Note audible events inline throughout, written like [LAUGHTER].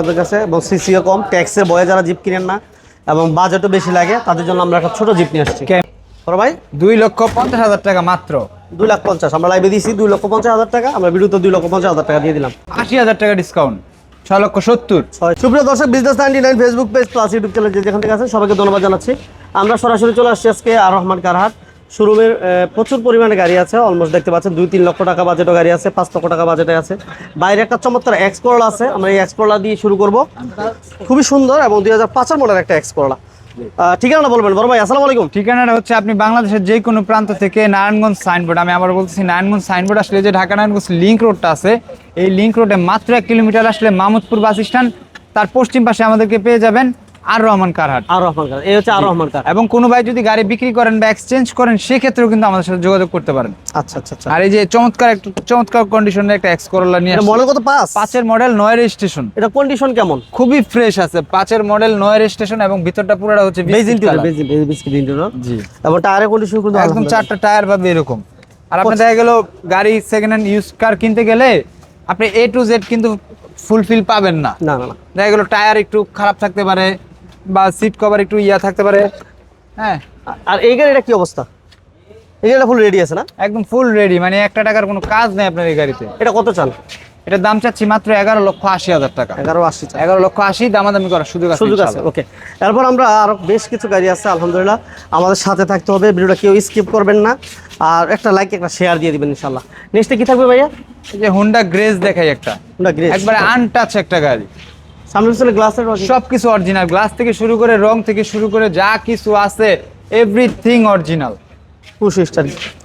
আমাদের কাছে এবং সিসিও কম ট্যাক্সের বয়ে যারা জিপ কিনেন না এবং বাজেটও বেশি লাগে তাদের জন্য আমরা একটা ছোট জিপ নিয়ে আসছি। বড় ভাই? দুই লক্ষ পঞ্চাশ হাজার টাকা মাত্র। দুই লাখ পঞ্চাশ আমরা লাইভে দিয়েছি দুই লক্ষ পঞ্চাশ হাজার টাকা আমরা ভিডিওতে দুই লক্ষ পঞ্চাশ হাজার টাকা দিয়ে দিলাম। আশি হাজার টাকা ডিসকাউন্ট ছয় লক্ষ সত্তর। ছয়। সুপ্রিয় দর্শক business ninety nine Facebook page plus YouTube channel যেখান থেকে আছেন সবাইকে ধন্যবাদ জানাচ্ছি। আমরা সরাসরি চলে আসছি আজকে আর রহমান কারহাট। শোরুমের প্রচুর পরিমাণে গাড়ি আছে। অলমোস্ট দেখতে পাচ্ছেন, দুই তিন লক্ষ টাকা বাজেটও গাড়ি আছে, পাঁচ লক্ষ টাকা বাজেটে আছে। বাইরে একটা চমৎকার এক্স আছে, আমরা এই এক্স করলা দিয়ে শুরু করব। খুবই সুন্দর এবং দুই হাজার পাঁচের মডেল একটা এক্স করলা ঠিকানা বলবেন, বড় ভাই, আসসালামু আলাইকুম। ঠিকানাটা হচ্ছে আপনি বাংলাদেশের যে কোনো প্রান্ত থেকে নারায়ণগঞ্জ সাইনবোর্ড আমি আবার বলতেছি, নারায়ণগঞ্জ সাইনবোর্ড আসলে যে ঢাকা নারায়ণগঞ্জ লিঙ্ক রোডটা আছে, এই লিঙ্ক রোডে মাত্র এক কিলোমিটার আসলে মামুদপুর বাস স্ট্যান্ড তার পশ্চিম পাশে আমাদেরকে পেয়ে যাবেন আর রহমান কারহাট আর রহমান কার এই হচ্ছে আর রহমান কার এবং কোনো ভাই যদি গাড়ি বিক্রি করেন বা এক্সচেঞ্জ করেন সেক্ষেত্রেও কিন্তু আমাদের সাথে যোগাযোগ করতে পারেন। আচ্ছা আচ্ছা আচ্ছা। আর এই যে চমৎকার একটা চমৎকার কন্ডিশনের একটা এক্স করোলা নিয়ে মডেল কত? পাঁচ। পাঁচের মডেল নয় রেজিস্ট্রেশন এটা কন্ডিশন কেমন? খুবই ফ্রেশ আছে। পাঁচের মডেল নয় রেজিস্ট্রেশন এবং ভিতরটা পুরোটা হচ্ছে বেজ ইন্টেরিয়র বিস্কিট ইন্টেরিয়র জি। এবং টায়ারের কন্ডিশন কিন্তু একদম চারটা টায়ার বা এরকম। আর আপনি দেখা গেল গাড়ি সেকেন্ড হ্যান্ড ইউজ কার কিনতে গেলে আপনি এ টু জেড কিন্তু ফুলফিল পাবেন না। না না না। দেখা গেল টায়ার একটু খারাপ থাকতে পারে বা সিট কভার একটু ইয়া থাকতে পারে। হ্যাঁ। আর এই গাড়িটা কি অবস্থা? এই গাড়িটা ফুল রেডি আছে না? একদম ফুল রেডি মানে একটা টাকার কোনো কাজ নেই আপনার এই গাড়িতে। এটা কত চান? এটার দাম চাচ্ছি মাত্র এগারো লক্ষ আশি হাজার টাকা। এগারো আশি এগারো লক্ষ আশি দামাদামি করার সুযোগ আছে সুযোগ আছে। ওকে এরপর আমরা আরও বেশ কিছু গাড়ি আছে আলহামদুলিল্লাহ। আমাদের সাথে থাকতে হবে ভিডিওটা কেউ স্কিপ করবেন না। আর একটা লাইক একটা শেয়ার দিয়ে দিবেন ইনশাল্লাহ। নেক্সটে কি থাকবে ভাইয়া? এই যে হোন্ডা গ্রেস দেখাই একটা। আমরা গ্রে একবারে আনটাচ একটা গাড়ি। সামনে গ্লাসের সবকিছু অরিজিনাল গ্লাস থেকে শুরু করে রং থেকে শুরু করে যা কিছু আছে এভরিথিং অরিজিনাল পুশু স্টার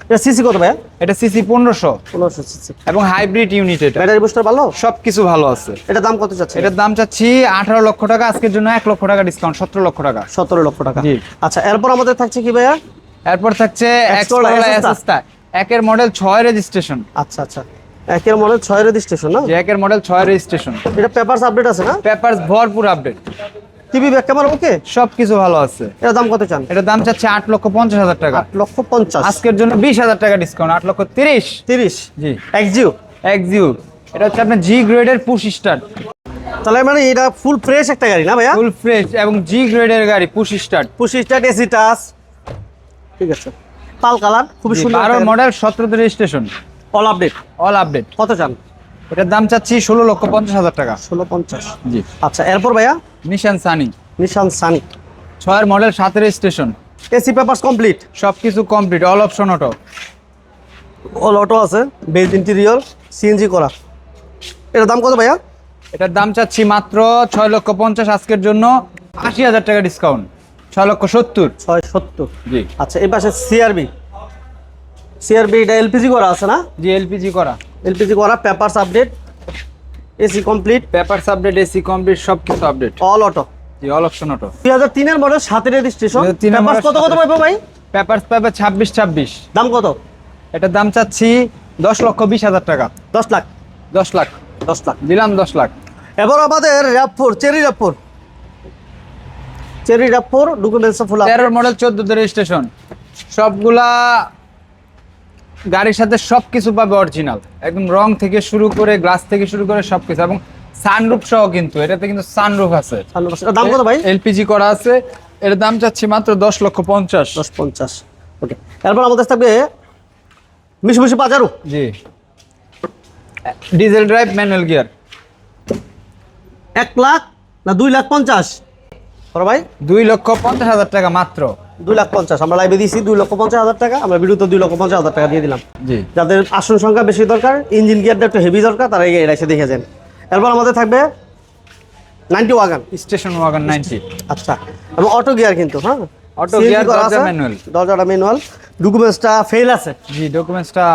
এটা সিসি কত ভাইয়া? এটা সিসি পনেরোশো। পনেরোশো সিসি এবং হাইব্রিড ইউনিট এটা। ব্যাটারি বুস্টার ভালো? সবকিছু ভালো আছে। এটা দাম কত চাচ্ছে এটার দাম চাচ্ছি আঠারো লক্ষ টাকা আজকের জন্য এক লক্ষ টাকা ডিসকাউন্ট সতেরো লক্ষ টাকা। সতেরো লক্ষ টাকা। আচ্ছা এরপর আমাদের থাকছে কি ভাইয়া? এরপর থাকছে। একের মডেল ছয় রেজিস্ট্রেশন আচ্ছা আচ্ছা। একের মডেল ছয় রেজিস্ট্রেশন না? একের মডেল ছয় রেজিস্ট্রেশন এটা পেপারস আপডেট আছে না? পেপারস ভরপুর update TV back camera okay সবকিছু ভালো আছে। এটার দাম কত চান? এটার দাম চাচ্ছে আট লক্ষ পঞ্চাশ হাজার টাকা। আট লক্ষ পঞ্চাশ। আজকের জন্য বিশ হাজার টাকা ডিসকাউন্ট আট লক্ষ তিরিশ। তিরিশ? জি। এক্সিও এক্সিউ এটা হচ্ছে আপনার জি গ্রেডের পুশ স্টার্ট তাহলে মানে এটা ফুল ফ্রেশ একটা গাড়ি না ভাইয়া? ফুল ফ্রেশ এবং জি গ্রেডের গাড়ি push start push start AC touch ঠিক আছে। পাল কালার খুবই সুন্দর বারো model সতেরোতে registration all update all update কত চান? এটার দাম চাচ্ছি ষোলো লক্ষ পঞ্চাশ হাজার টাকা। ষোলো পঞ্চাশ। জি। আচ্ছা এরপর ভাইয়া? নিশান সানি নিশান সানি ছয়ের মডেল সাতের রেজিস্ট্রেশন এসি পেপারস কমপ্লিট সব কিছু complete all option auto all auto আছে বেজ ইন্টেরিয়র সিএনজি করা। এটার দাম কত ভাইয়া? এটার দাম চাচ্ছি মাত্র ছয় লক্ষ পঞ্চাশ আজকের জন্য আশি হাজার টাকা ডিসকাউন্ট ছয় লক্ষ সত্তর। ছয় সত্তর। জি। আচ্ছা এই পাশে সিআরবি সিআরবি এটা এলপিজি করা আছে না? জি এলপিজি করা। এলপিজি করা papers update AC complete papers update AC complete সব কিছু আপডেট অল অটো জি অল অপশন অটো দুই হাজার তিনের মডেল সাতের রেজিস্ট্রেশন 2003 পেপারস কত কত পাইবো ভাই? পেপারস পাবে ছাব্বিশ ছাব্বিশ। দাম কত? এটার দাম চাচ্ছি দশ লক্ষ বিশ হাজার টাকা। দশ লাখ। দশ লাখ। দশ লাখ। দিলাম দশ লাখ। এবার আমাদের র্যাপফোর চেরি র্যাপফোর চেরি র্যাপফোর ডকুমেন্টস ফুল তেরো মডেল চোদ্দতে রেজিস্ট্রেশন সবগুলা গাড়ির সাথে সব কিছু পাবে অরিজিনাল একদম রং থেকে শুরু করে গ্লাস থেকে শুরু করে সব কিছু এবং সানরুফ সহ কিন্তু এটাতে কিন্তু সানরুফ আছে। দাম কত ভাই? এলপিজি করা আছে। এর দাম চাচ্ছি মাত্র দশ লক্ষ পঞ্চাশ। দশ পঞ্চাশ। ওকে এরপর আমাদের থাকবে মিশি মিশি পাজারু। জি। ডিজেল ড্রাইভ ম্যানুয়াল গিয়ার এক লাখ না দুই লাখ পঞ্চাশ? বড় ভাই? দুই লক্ষ পঞ্চাশ হাজার টাকা মাত্র। দুই লাখ পঞ্চাশ। আমরা লাইভে দিয়েছি দুই লক্ষ পঞ্চাশ হাজার টাকা আমরা ভিডিওতে দুই লক্ষ পঞ্চাশ হাজার টাকা দিয়ে দিলাম। যাদের আসন সংখ্যা বেশি দরকার ইঞ্জিন গিয়ারটা একটু হেভি দরকার তারা এই গাড়িটা এসে দেখে যান। এরপর আমাদের থাকবে ninety wagon station wagon ninety. আচ্ছা। এবং অটো গিয়ার কিন্তু হ্যাঁ? অটো গিয়ার দরজা আছে, manual। দরজাটা ম্যানুয়াল ডকুমেন্টসটা ফেল আছে। জি ডকুমেন্টসটা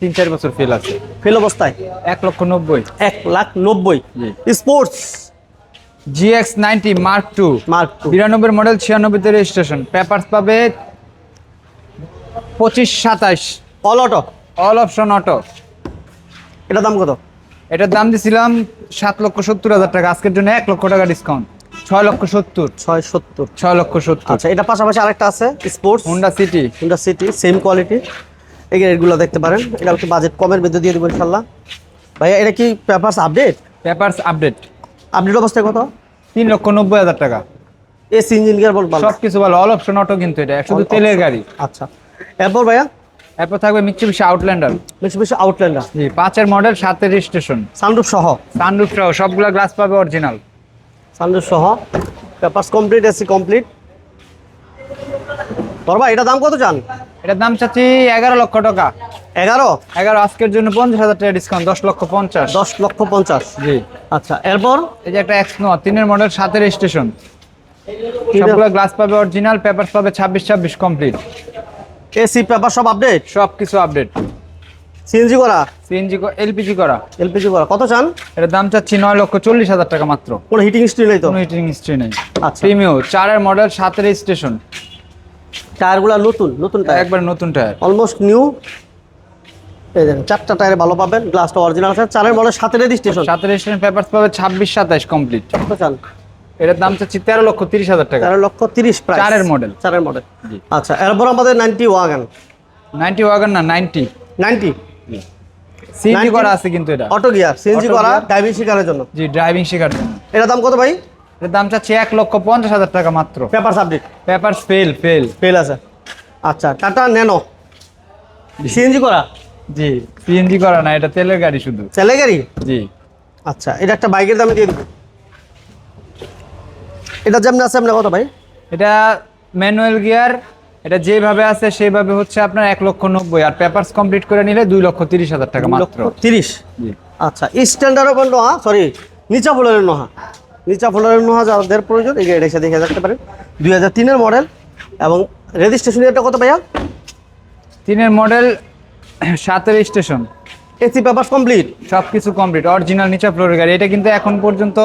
তিন চার বছর ফেল আছে। ফেল অবস্থায়। এক লক্ষ নব্বই। এক লাখ নব্বই। Sports GX ninety mark two mark two বিরানব্বই মডেল ছিয়ানব্বইতে রেজিস্ট্রেশন পেপারস পাবে পঁচিশ সাতাশ all auto all option auto এটার দাম কত? এটার দাম দিছিলাম সাত লক্ষ সত্তর হাজার টাকা। আজকের জন্য এক লক্ষ টাকা ডিসকাউন্ট ছয় লক্ষ সত্তর। ছয় সত্তর। ছয় লক্ষ সত্তর। আচ্ছা এটা পাশাপাশি আরেকটা আছে sports Honda City Honda City same quality এই গাড়িগুলো দেখতে পারেন এটা একটু বাজেট কমের মধ্যে দিয়ে দেবো ইনশাল্লাহ। ভাইয়া এটা কি papers update papers update update অবস্থায় কত? তিন লক্ষ নব্বই হাজার টাকা। এসি ইঞ্জিন গিয়ার বল ভালো সব কিছু ভালো অল অপশন অটো কিন্তু এটা শুধু তেলের গাড়ি। আচ্ছা এরপর ভাইয়া? এরপর থাকবে মিচ্ছুবিশি আউটল্যান্ডার বেশি বেশি আউটল্যান্ডার জি পাঁচের মডেল সাতের স্টেশন সানরুফ সহ? সানরুফ সহ সবগুলা গ্লাস পাবে অরিজিনাল সানরুফ সহ। পেপারস কমপ্লিট এসি কমপ্লিট তোর ভাই এটা দাম কত চান? এটার দাম চাচ্ছি এগারো লক্ষ টাকা। এগারো? এগারো আজকের জন্য পঞ্চাশ হাজার টাকা ডিসকাউন্ট দশ লক্ষ পঞ্চাশ। দশ লক্ষ পঞ্চাশ। জি। আচ্ছা এরপর? এই যে একটা এক্স তিনের মডেল সাতের স্টেশন সবগুলো গ্লাস পাবে অরিজিনাল পেপার পাবে ছাব্বিশ ছাব্বিশ কমপ্লিট এসি পেপার সব আপডেট সব কিছু আপডেট সিএনজি করা? সিএনজি এলপিজি করা। এলপিজি করা। কত চান? এটার দাম চাচ্ছি নয় লক্ষ চল্লিশ হাজার টাকা মাত্র। কোনো হিটিং স্ট্রি নেই তো? কোনো হিটিং নেই। আচ্ছা। প্রিমিও চারের মডেল সাতের স্টেশন টায়ারগুলো নতুন নতুন টায়ার? একবার নতুন টায়ার। অলমোস্ট নিউ এই দেখেন চারটা টায়ারে ভালো পাবেন গ্লাসটা অরিজিনাল আছে চারের মডেল পাবে কমপ্লিট কত চান এটার দাম চাচ্ছি লক্ষ তিরিশ হাজার টাকা। লক্ষ প্রাইস চারের model। চারের মডেল আচ্ছা এরপর আমাদের ওয়াগান ওয়াগান না সিএনজি করা আছে কিন্তু এটা। অটো গিয়ার সিএনজি করা ড্রাইভিং জন্য। জি ড্রাইভিং শেখার জন্য। এটার দাম কত ভাই? এটার দাম চাচ্ছি লক্ষ পঞ্চাশ হাজার টাকা মাত্র। Paper subject paper fail fail fail আছে। আচ্ছা টাটা ন্যানো সিএনজি করা? জি সিএনজি করা না এটা তেলের গাড়ি শুধু। ছেলে গাড়ি? জি। আচ্ছা এটা একটা বাইকের দামে দিয়ে দিব। এটা যেমন আছে আপনার কত ভাই? এটা ম্যানুয়াল গিয়ার এটা যেভাবে আছে সেভাবে হচ্ছে আপনার এক লক্ষ নব্বই। আর পেপারস কমপ্লিট করে নিলে দুই লক্ষ তিরিশ হাজার টাকা মাত্র। তিরিশ? জি। আচ্ছা স্ট্যান্ডার্ড ওপেন নোহা সরি নিচা ফ্লোরের নোহা নিচা ফ্লোরের নোহা যাদের প্রয়োজন এই গাড়িটা এসে দেখে রাখতে পারেন। দুই হাজার তিনের মডেল এবং রেজিস্ট্রেশন এটা কত ভাইয়া? তিনের মডেল [COUGHS] সাতের স্টেশন। এসি পেপার কমপ্লিট সব কিছু কমপ্লিট অরিজিনাল নিচা ফ্লোরের গাড়ি। এটা কিন্তু এখন পর্যন্ত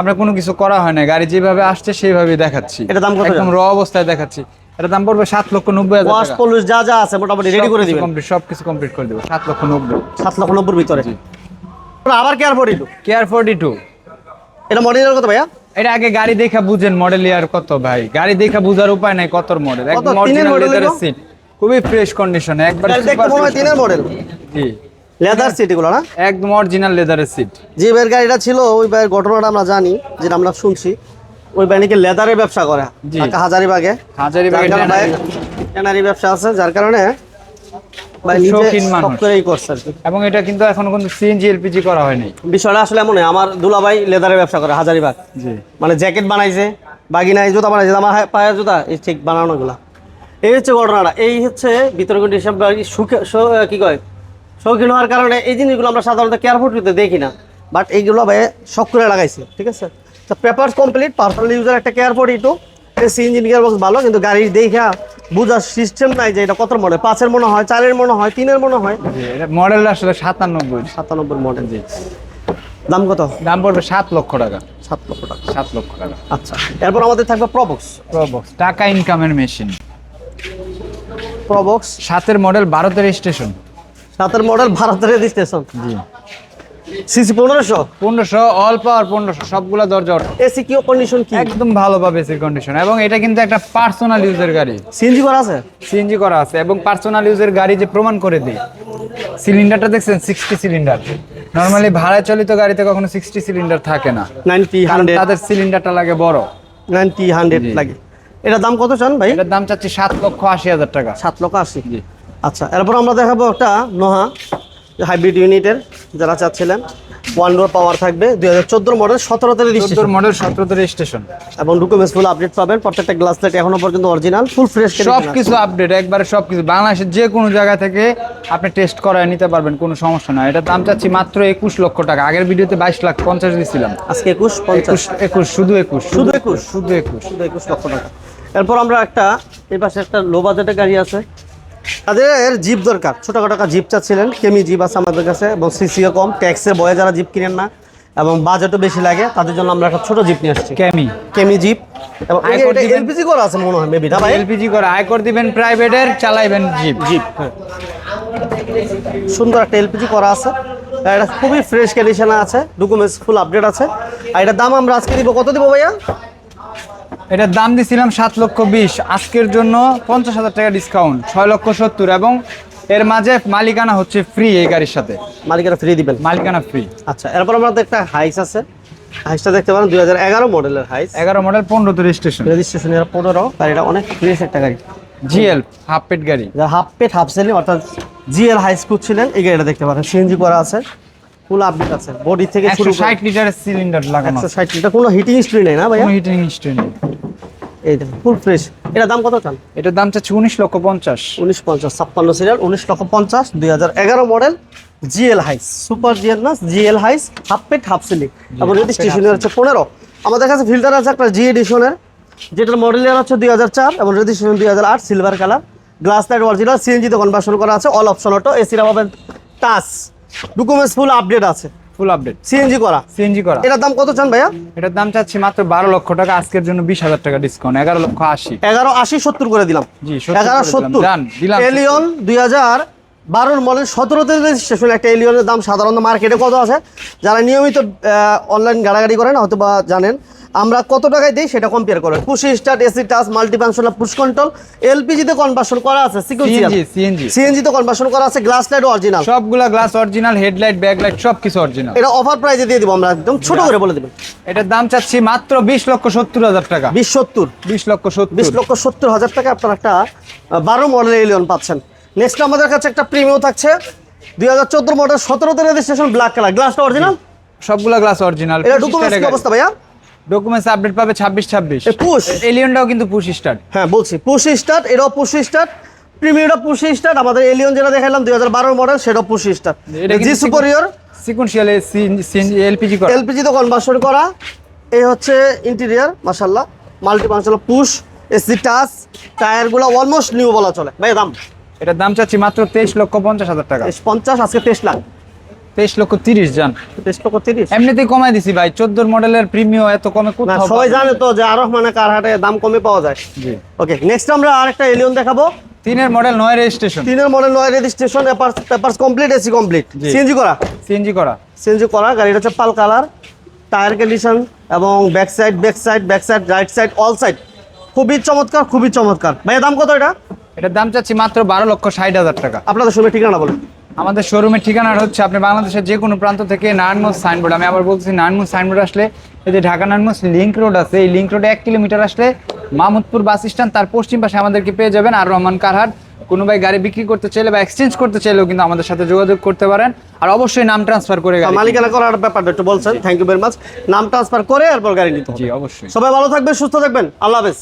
আমরা কোনো কিছু করা হয় না গাড়ি যেভাবে আসছে সেইভাবেই দেখাচ্ছি। এটা দাম কত একদম র অবস্থায় দেখাচ্ছি। এটা দাম পড়বে সাত লক্ষ নব্বই হাজার ওয়াশ পলিশ যা যা আছে মোটামুটি রেডি করে দিবেন। কমপ্লিট সব কিছু কমপ্লিট করে দেবো। সাত লক্ষ নব্বই। সাত লক্ষ নব্বই ভিতরে। আবার কেয়ার ফোর ইটু কেয়ার ফোর্টি টু এটা মডেলের কত ভাইয়া? এটা আগে গাড়ি দেখা বুঝেন মডেল ইয়ার কত ভাই? গাড়ি দেখা বুঝার উপায় নাই কত? মডেল একদম অরিজিনাল লেদারের সিট খুবই ফ্রেশ কন্ডিশনে একবার দেখতে মনে হয় মডেল জি। লেদার সিট এগুলো না? একদম অরিজিনাল লেদারের সিট যে ভাইয়ের গাড়িটা ছিল ওই ভাইয়ের ঘটনাটা আমরা জানি যেটা আমরা শুনছি। ওই ভাই নাকি লেদারের ব্যবসা করে। ঢাকা হাজারিবাগে হাজারিবাগে ট্যানারি। ব্যবসা আছে যার কারণে করছে এবং এটা কিন্তু এখনও কিন্তু সিএনজি এলপিজি করা হয়নি। বিষয়টা আসলে এমন আমার দুলাভাই লেদারের ব্যবসা করে হাজারিবাগ জি। মানে জ্যাকেট বানাইছে বাগিনায় জুতা বানাইছে আমার পায়ের জুতা এই ঠিক বানানো গুলা এই হচ্ছে ঘটনাটা এই হচ্ছে হিসাব সুখে কি কয়? শৌখিন হওয়ার কারণে এই জিনিসগুলো আমরা সাধারণত কেয়ারফুটিতে দেখি না বাট এইগুলো ভাই শখ করে লাগাইছে ঠিক আছে? তো পেপার কমপ্লিট পার্সোনাল ইউজার একটা কেয়ারফুট ইটু এসি ইঞ্জিন গিয়ার বক্স ভালো কিন্তু গাড়ির দেখা বোঝার সিস্টেম নাই যে এটা কত মডেল। পাঁচের মনে হয় চারের মনে হয় তিনের মনে হয়। এটা মডেল আসলে সাতানব্বই। সাতানব্বই মডেল জি। দাম কত? দাম পড়বে সাত লক্ষ টাকা। সাত লক্ষ টাকা। সাত লক্ষ টাকা। আচ্ছা এরপর আমাদের থাকবে প্রবক্স প্রবক্স টাকা ইনকামের মেশিন প্রবক্স সাতের মডেল ভারতের স্টেশন সাতের মডেল ভারতের রেজিস্ট্রেশন জি। সিসি পনেরোশো? পনেরোশো অল পাওয়ার পনেরোশো সবগুলা দরজা। এসি কি কন্ডিশন কি? একদম ভালো পাবে এসির কন্ডিশন এবং এটা কিন্তু একটা পার্সোনাল ইউজের গাড়ি। সিএনজি করা আছে? সিএনজি করা আছে। এবং পার্সোনাল ইউজের গাড়ি যে প্রমাণ করে দিই সিলিন্ডারটা দেখছেন? সিক্সটি সিলিন্ডার নর্মালি ভাড়া চালিত গাড়িতে কখনো সিক্সটি সিলিন্ডার থাকে না। নাইনটি হান্ড্রেড তাদের সিলিন্ডারটা লাগে বড়। নাইনটি হান্ড্রেড লাগে। এটার দাম কত চান ভাই? এটার দাম চাচ্ছি সাত লক্ষ আশি হাজার টাকা। সাত লক্ষ আশি? আচ্ছা এরপর আমরা দেখাবো একটা নোহা হাইব্রিড ইউনিটের যারা চাচ্ছিলেন। ওয়ান ডোর পাওয়ার থাকবে দুই হাজার চোদ্দোর মডেল সতেরোতে রেজিস্ট্রেশন মডেল সতেরোতে রেজিস্ট্রেশন এবং ডকুমেন্টস ফুল আপডেট পাবেন প্রত্যেকটা গ্লাস লাইট এখনও পর্যন্ত অরিজিনাল ফুল ফ্রেশ সব কিছু আপডেট একবারে সব কিছু। বাংলাদেশের যে কোনো জায়গা থেকে আপনি টেস্ট করায় নিতে পারবেন কোনো সমস্যা না এটার দাম চাচ্ছি মাত্র একুশ লক্ষ টাকা। আগের ভিডিওতে বাইশ লাখ পঞ্চাশ দিয়েছিলাম আজকে একুশ পঞ্চাশ। একুশ একুশ শুধু একুশ শুধু একুশ? শুধু একুশ। শুধু একুশ লক্ষ টাকা। এরপর আমরা একটা এই পাশে একটা লো বাজেটের গাড়ি আছে। তাদের এর জিপ দরকার। ছোটখাটো একটা জিপ চাচ্ছিলেন কেমি জিপ আছে আমাদের কাছে এবং সিসিও কম ট্যাক্সে বয়ে যারা জিপ কিনেন না এবং বাজেটও বেশি লাগে তাদের জন্য আমরা একটা ছোট জিপ নিয়ে আসছি। ক্যামি কেমি জিপ এবং? এলপিজি করা আছে মনে হয় মেবি না ভাই? এলপিজি করে আয়কর দিবেন প্রাইভেটের চালাইবেন জিপ জিপ হ্যাঁ। সুন্দর একটা এলপিজি করা আছে। আর এটা খুবই ফ্রেশ কন্ডিশনে আছে ডকুমেন্টস ফুল আপডেট আছে। আর এটার দাম আমরা আজকে দিব কত দিব ভাইয়া? এটার দাম দিছিলাম সাত লক্ষ বিশ। আজকের জন্য পঞ্চাশ হাজার টাকা ডিসকাউন্ট ছয় লক্ষ সত্তর এবং এর মাঝে মালিকানা হচ্ছে ফ্রি এই গাড়ির সাথে। মালিকানা ফ্রি দিবেন? মালিকানা ফ্রি আচ্ছা এরপর আমাদের একটা হাইস আছে। হাইসটা দেখতে পারেন দুই হাজার এগারো মডেলের হাইস এগারো মডেল পনেরো তো রেজিস্ট্রেশন রেজিস্ট্রেশন এর পনেরো গাড়িটা অনেক ফ্রেশ একটা গাড়ি। জিএল হাফ পেট গাড়ি। যা হাফ পেট হাফ সেলিং অর্থাৎ জিএল হাই স্কুল ছিলেন এই গাড়িটা দেখতে পারেন সিএনজি করা আছে। ফুল আপডেট আছে। বডি থেকে শুরু একশো ষাট লিটারের সিলিন্ডার লাগানো একশো ষাট লিটার কোনো হিটিং স্প্রি নেই না ভাইয়া? কোনো হিটিং হিস্ট্রি নেই। এই ফুল ফ্রেশ এটা দাম কত চান? এটার দাম চাচ্ছে উনিশ লক্ষ পঞ্চাশ। উনিশ পঞ্চাশ ছাপ্পান্ন সিরিয়াল উনিশ লক্ষ পঞ্চাশ দুই হাজার এগারো model GL Hiace super GL না? জিএল হাইস হাফ পেট হাফ সিলিং এবং half রেজিস্ট্রেশনের হচ্ছে পনেরো। আমাদের কাছে ফিল্টার আছে একটা জি এডিশনের যেটার মডেল ইয়ার হচ্ছে দুই হাজার চার এবং রেজিস্ট্রেশন দুই হাজার আট silver colour glass light original সিএনজিতে কনভার্সন করা আছে অল অপশন অটো এসিরা পাবেন টাচ ডকুমেন্টস ফুল আপডেট আছে। ফুল আপডেট সিএনজি করা। সিএনজি করা। এটার দাম কত চান ভাইয়া? এটার দাম চাচ্ছি মাত্র বারো লক্ষ টাকা আজকের জন্য বিশ হাজার টাকা ডিসকাউন্ট এগারো লক্ষ আশি। এগারো আশি সত্তর করে দিলাম। জি, 70 এগারো। সত্তর। দিলাম এলিয়ন দুই হাজার বারোর মডেল সতেরোতে রেজিস্ট্রেশন একটা এলিয়নের দাম সাধারণত মার্কেটে কত আছে যারা নিয়মিত অনলাইন গাড়াগাড়ি করেন হয়তো বা জানেন আমরা কত টাকায় দিই সেটা কম্পেয়ার করেন push start AC touch multifunction push control এলপিজিতে conversion করা আছে সিএনজি সিএনজি সিএনজিতে কনভার্সন করা আছে গ্লাস লাইট অরিজিনাল সবগুলা গ্লাস অরিজিনাল হেডলাইট ব্যাকলাইট সব কিছু অরিজিনাল এটা অফার প্রাইজে দিয়ে দিব আমরা একদম ছোট করে বলে দেবেন। এটার দাম চাচ্ছি মাত্র বিশ লক্ষ সত্তর হাজার টাকা। বিশ সত্তর। বিশ লক্ষ সত্তর। বিশ লক্ষ সত্তর হাজার টাকা আপনারা একটা বারো মডেল এলিয়ন পাচ্ছেন। নেক্সট আমাদের কাছে একটা প্রিমিয়াম থাকছে দুই হাজার চোদ্দ মডেল সতেরোতে রেজিস্ট্রেশন ব্ল্যাক কালার গ্লাসটা অরিজিনাল সবগুলা গ্লাস অরিজিনাল এটা ডকুমেন্টস কি অবস্থা ভাইয়া। ডকুমেন্টস আপডেট পাবে ছাব্বিশ ছাব্বিশ। এ পুশ এলিয়নটাও কিন্তু পুশ স্টার্ট হ্যাঁ বলছি পুশি স্টার্ট এটাও পুশি স্টার্ট প্রিমিয়ামটা পুশি স্টার্ট আমাদের এলিয়ন যেটা দেখালাম হাজার বারোর মডেল সেটাও push start G superior sequential LPG করা। এলপিজি তো কনভার্সন করা। এই হচ্ছে ইন্টেরিয়ার মাসাল্লাহ multi function push AC touch টায়ারগুলো almost new বলা চলে। ভাই দাম? এটার দাম চাচ্ছি মাত্র তেইশ লক্ষ পঞ্চাশ হাজার টাকা। পঞ্চাশ আজকে তেইশ লাখ। তেইশ লক্ষ তিরিশ জান। তেইশ লক্ষ তিরিশ? এমনিতেই কমাই দিছি ভাই চোদ্দোর মডেলের প্রিমিয়াম এত কমে কোথাও সবাই জানে তো যে আরও মানে কার হাটে দাম কমে পাওয়া যায়। জি। ওকে নেক্সট আমরা আরেকটা এলিয়ন দেখাবো। তিনের মডেল নয় রেজিস্ট্রেশন তিনের মডেল নয় registration papers papers complete AC complete CNG করা? সিএনজি করা। সিএনজি করা গাড়িটা হচ্ছে পাল কালার টায়ার কন্ডিশন এবং back side back side back side right side all side খুবই চমৎকার খুবই চমৎকার। ভাইয়া দাম কত এটা? এটার দাম চাচ্ছি মাত্র বারো লক্ষ ষাট হাজার টাকা। আপনাদের সময় ঠিকানা বলুন। আমাদের শোরুমের ঠিকানাটা হচ্ছে আপনি বাংলাদেশের যে কোনো প্রান্ত থেকে নারায়ণগঞ্জ সাইনবোর্ড আমি আবার বলছি নারায়ণগঞ্জ সাইনবোর্ড আসলে এই যে ঢাকা নারায়ণগঞ্জ লিঙ্ক রোড আছে এই লিঙ্ক রোডে এক কিলোমিটার আসলে মাহমুদপুর বাস স্ট্যান্ড তার পশ্চিম পাশে আমাদেরকে পেয়ে যাবেন আর রহমান কারহাট। কোনো ভাই গাড়ি বিক্রি করতে চাইলে বা এক্সচেঞ্জ করতে চাইলেও কিন্তু আমাদের সাথে যোগাযোগ করতে পারেন। আর অবশ্যই নাম ট্রান্সফার করে মালিকানা করার ব্যাপারটা একটু বলছেন। থ্যাংক ইউ ভেরি মাচ নাম ট্রান্সফার করে এরপর গাড়ি নিতে জি অবশ্যই। সবাই ভালো থাকবেন সুস্থ থাকবেন। আল্লাহ হাফেজ।